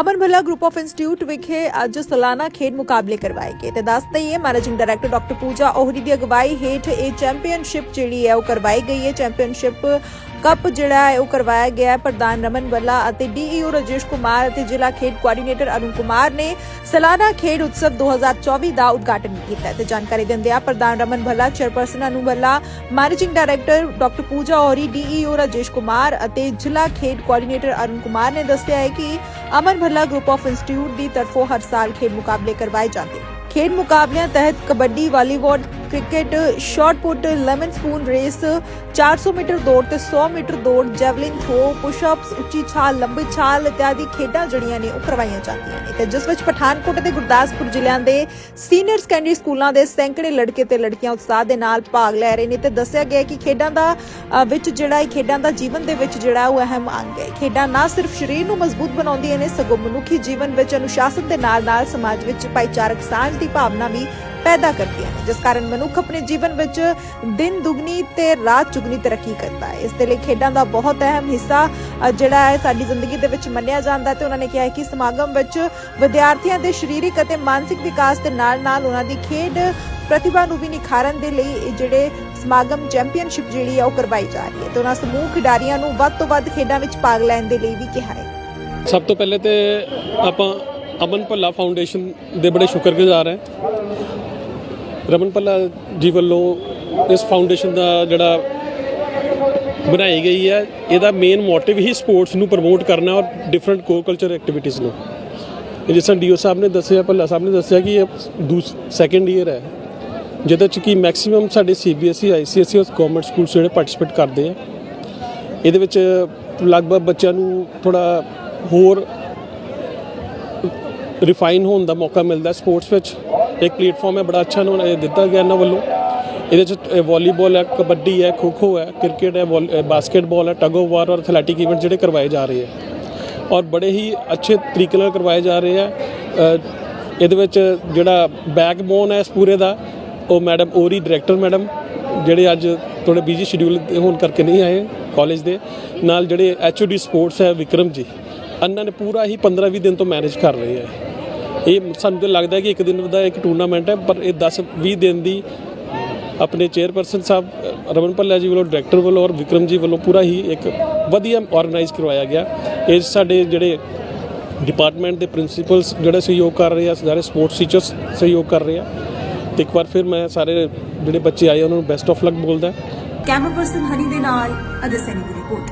Aman Bhalla group of institute ਵਿਖੇ ਅੱਜ ਸਾਲਾਨਾ ਖੇਡ ਮੁਕਾਬਲੇ ਕਰਵਾਏ ਗਏ। ਤੇ ਦੱਸ ਦਈਏ managing director doctor Pooja Ohri ਦੀ ਅਗਵਾਈ ਹੇਠ ਇਹ ਚੈਂਪੀਅਨਸ਼ਿਪ ਜਿਹੜੀ ਹੈ ਉਹ ਕਰਵਾਈ ਗਈ ਹੈ। ਚੈਂਪੀਅਨਸ਼ਿਪ ਕੱਪ ਜਿਹੜਾ ਹੈ ਉਹ ਕਰਵਾਇਆ ਗਿਆ ਹੈ। ਪ੍ਰਧਾਨ ਰਮਨ ਬੱਲਾ ਅਤੇ ਡੀਈਓ ਰਾਜੇਸ਼ ਕੁਮਾਰ ਅਤੇ ਜ਼ਿਲ੍ਹਾ ਖੇਡ ਕੋਆਰਡੀਨੇਟਰ ਅਰੁਣ ਕੁਮਾਰ ਨੇ ਸਾਲਾਨਾ ਖੇਡ ਉਤਸਵ 2024 ਦਾ ਉਦਘਾਟਨ ਕੀਤਾ ਤੇ ਜਾਣਕਾਰੀ ਦਿੰਦਿਆਂ ਪ੍ਰਧਾਨ Raman Bhalla chairperson Anu Bhalla managing director doctor Pooja Ohri, DEO Rajesh Kumar ਅਤੇ ਜ਼ਿਲ੍ਹਾ ਖੇਡ ਕੋਆਰਡੀਨੇਟਰ ਅਰੁਣ ਕੁਮਾਰ ਨੇ ਦੱਸਿਆ ਹੈ ਕਿ Aman Bhalla group of institute ਦੀ ਤਰਫੋਂ ਹਰ ਸਾਲ ਖੇਡ ਮੁਕਾਬਲੇ ਕਰਵਾਏ ਜਾਂਦੇ ਖੇਡ ਮੁਕਾਬਲਿਆਂ ਤਹਿਤ kabaddi, volleyball cricket shot lemon spoon race 400 metre ਦੌੜ ਤੇ 100 ਮੀਟਰ ਦੌੜ ਜੈਵਲਿਨ ਥਰੋ ਪੁਸ਼-ਅਪਸ ਉੱਚੀ ਛਾਲ, ਲੰਬੀ ਛਾਲ ਇਤਿਆਦੀ ਖੇਡਾਂ ਜੜੀਆਂ ਨੇ ਉਹ ਕਰਵਾਈਆਂ ਜਾਂਦੀਆਂ ਨੇ। ਤੇ ਜਿਸ ਵਿੱਚ ਪਠਾਨਕੋਟ ਤੇ ਗੁਰਦਾਸਪੁਰ ਜ਼ਿਲ੍ਹਿਆਂ ਦੇ ਸੀਨੀਅਰ ਸੈਕੰਡਰੀ ਸਕੂਲਾਂ ਦੇ ਸੈਂਕੜੇ ਲੜਕੇ ਤੇ ਲੜਕੀਆਂ ਉਤਸ਼ਾਹ ਦੇ ਨਾਲ ਭਾਗ ਲੈ ਰਹੇ ਨੇ ਤੇ ਦੱਸਿਆ ਗਿਆ ਕਿ ਖੇਡਾਂ ਦਾ ਵਿੱਚ ਜਿਹੜਾ ਇਹ ਖੇਡਾਂ ਦਾ ਜੀਵਨ ਦੇ ਵਿੱਚ ਜਿਹੜਾ ਉਹ ਅਹਿਮ ਅੰਗ ਹੈ। ਖੇਡਾਂ ਨਾ ਸਿਰਫ ਸਰੀਰ ਨੂੰ ਮਜ਼ਬੂਤ ਬਣਾਉਂਦੀਆਂ ਨੇ, ਸਗੋਂ ਮਨੁੱਖੀ ਜੀਵਨ ਵਿੱਚ ਅਨੁਸ਼ਾਸਨ ਦੇ ਨਾਲ-ਨਾਲ ਸਮਾਜ ਵਿੱਚ ਭਾਈਚਾਰਕ ਸਾਂਝ ਦੀ ਭਾਵਨਾ ਵੀ ਪੈਦਾ ਕਰਦੀਆਂ ਨੇ, ਜਿਸ ਕਾਰਨ ਮਨੁੱਖ ਆਪਣੇ ਜੀਵਨ ਵਿੱਚ ਦਿਨ ਦੁਗਣੀ ਤੇ ਰਾਤ ਚੁਗਣੀ ਤਰੱਕੀ ਕਰਦਾ ਹੈ। ਇਸ ਦੇ ਲਈ ਖੇਡਾਂ ਦਾ ਬਹੁਤ ਅਹਿਮ ਹਿੱਸਾ ਜਿਹੜਾ ਹੈ ਸਾਡੀ ਜ਼ਿੰਦਗੀ ਦੇ ਵਿੱਚ ਮੰਨਿਆ ਜਾਂਦਾ ਤੇ ਉਹਨਾਂ ਨੇ ਕਿਹਾ ਹੈ ਕਿ ਸਮਾਗਮ ਵਿੱਚ ਵਿਦਿਆਰਥੀਆਂ ਦੇ ਸਰੀਰਕ ਅਤੇ ਮਾਨਸਿਕ ਵਿਕਾਸ ਦੇ ਨਾਲ-ਨਾਲ ਉਹਨਾਂ ਦੀ ਖੇਡ ਪ੍ਰਤਿਭਾ ਨੂੰ ਵੀ ਨਿਖਾਰਨ ਦੇ ਲਈ ਇਹ ਜਿਹੜੇ ਸਮਾਗਮ ਚੈਂਪੀਅਨਸ਼ਿਪ ਜਿਹੜੀ ਹੈ ਉਹ ਕਰਵਾਈ ਜਾ ਰਹੀ ਹੈ ਤੇ ਉਹਨਾਂ ਸਮੂਹ ਖਿਡਾਰੀਆਂ ਨੂੰ ਵੱਧ ਤੋਂ ਵੱਧ ਖੇਡਾਂ ਵਿੱਚ ਭਾਗ ਲੈਣ ਦੇ ਲਈ ਵੀ ਕਿਹਾ ਹੈ। ਸਭ ਤੋਂ ਪਹਿਲੇ ਤੇ ਆਪਾਂ ਅਮਨ ਭੱਲਾ ਫਾਊਂਡੇਸ਼ਨ ਦੇ ਬੜੇ ਸ਼ੁਕਰਗੁਜ਼ਾਰ ਹਾਂ। ਰਮਨ ਭੱਲਾ ਜੀ ਵੱਲੋਂ ਇਸ ਫਾਊਂਡੇਸ਼ਨ ਦਾ ਜਿਹੜਾ ਬਣਾਈ ਗਈ ਹੈ, ਇਹਦਾ ਮੇਨ ਮੋਟਿਵ ਹੀ ਸਪੋਰਟਸ ਨੂੰ ਪ੍ਰਮੋਟ ਕਰਨਾ ਔਰ ਡਿਫਰੈਂਟ ਕੋ ਕਲਚਰ ਐਕਟੀਵਿਟੀਜ਼ ਨੂੰ। ਜਿਸ ਤਰ੍ਹਾਂ ਡੀਓ ਸਾਹਿਬ ਨੇ ਦੱਸਿਆ, ਭੱਲਾ ਸਾਹਿਬ ਨੇ ਦੱਸਿਆ ਕਿ ਇਹ ਦੂਸ ਸੈਕੰਡ ਈਅਰ ਹੈ। ਜਿਹਦੇ ਚ ਕਿ ਮੈਕਸਿਮਮ ਸਾਡੇ ਸੀਬੀਐਸਈ ਆਈਸੀਐਸਈ ਔਰ ਗਵਰਨਮੈਂਟ ਸਕੂਲ ਜਿਹੜੇ ਪਾਰਟਿਸਿਪੇਟ ਕਰਦੇ ਆ। ਇਹਦੇ ਵਿੱਚ ਲਗਭਗ ਬੱਚਿਆਂ ਨੂੰ ਥੋੜਾ ਹੋਰ ਰਿਫਾਈਨ ਹੋਣ ਦਾ ਮੌਕਾ ਮਿਲਦਾ ਸਪੋਰਟਸ ਵਿੱਚ। ਇੱਕ ਪਲੇਟਫਾਰਮ ਹੈ ਬੜਾ ਅੱਛਾ ਉਹਨਾਂ ਦਿੱਤਾ ਗਿਆ ਇਹਨਾਂ ਵੱਲੋਂ। ਇਹਦੇ ਚ ਵਾਲੀਬਾਲ ਹੈ ਕਬੱਡੀ ਹੈ ਖੋ ਖੋ ਹੈ ਕ੍ਰਿਕਟ ਹੈ ਵਾਲ- ਅ, ਬਾਸਕਟਬਾਲ ਹੈ ਟਗ ਆਫ ਵਾਰ ਔਰ ਐਥਲੈਟਿਕ ਇਵੈਂਟ ਜਿਹੜੇ ਕਰਵਾਏ ਜਾ ਰਹੇ ਹੈ। ਔਰ ਬੜੇ ਹੀ ਅੱਛੇ ਤਰੀਕੇ ਨਾਲ ਕਰਵਾਏ ਜਾ ਰਹੇ ਆ ਇਹਦੇ ਵਿੱਚ ਜਿਹੜਾ ਬੈਕਬੋਨ ਹੈ ਇਸ ਪੂਰੇ ਦਾ ਉਹ ਮੈਡਮ ਔਰੀ ਡਾਇਰੈਕਟਰ ਮੈਡਮ ਜਿਹੜੇ ਅੱਜ ਥੋੜੇ ਬਿਜ਼ੀ ਸ਼ਡਿਊਲ ਹੋਣ ਕਰਕੇ ਨਹੀਂ ਆਏ ਕਾਲਜ ਦੇ ਨਾਲ ਜਿਹੜੇ ਐਚਓਡੀ ਸਪੋਰਟਸ ਹੈ ਵਿਕਰਮ ਜੀ ਇਹਨਾਂ ਨੇ ਪੂਰਾ ਹੀ 15-20 ਦਿਨ ਤੋਂ ਮੈਨੇਜ ਕਰ ਰਹੇ ਆ ਇਹ ਸਾਨੂੰ ਤਾਂ ਲੱਗਦਾ ਕਿ ਇੱਕ ਦਿਨ ਦਾ ਇੱਕ ਟੂਰਨਾਮੈਂਟ ਹੈ, ਪਰ ਇਹ 10-20 ਦਿਨ ਦੀ ਆਪਣੇ ਚੇਅਰਪਰਸਨ ਸਾਹਿਬ ਰਮਨ ਭੱਲਾ ਜੀ ਵੱਲੋਂ ਡਾਇਰੈਕਟਰ ਵੱਲੋਂ ਔਰ ਵਿਕਰਮ ਜੀ ਵੱਲੋਂ ਪੂਰਾ ਹੀ ਇੱਕ ਵਧੀਆ ਆਰਗੇਨਾਈਜ਼ ਕਰਵਾਇਆ ਗਿਆ। ਇਹ ਸਾਡੇ ਜਿਹੜੇ ਡਿਪਾਰਟਮੈਂਟ ਦੇ ਪ੍ਰਿੰਸੀਪਲਸ ਜਿਹੜੇ ਸਹਿਯੋਗ ਕਰ ਰਹੇ ਆ, ਸਾਰੇ ਸਪੋਰਟਸ ਟੀਚਰਸ ਸਹਿਯੋਗ ਕਰ ਰਹੇ ਆ। ਤੇ ਇੱਕ ਵਾਰ ਫਿਰ ਮੈਂ ਸਾਰੇ ਜਿਹੜੇ ਬੱਚੇ ਆਏ ਉਹਨਾਂ ਨੂੰ ਬੈਸਟ ਆਫ ਲੱਕ ਬੋਲਦਾ। ਕੈਮਰਾ ਪਰਸਨ ਹਨੀ ਦੇ ਨਾਲ, ਅਜੇ ਸੈਨੀ ਦੀ ਰਿਪੋਰਟ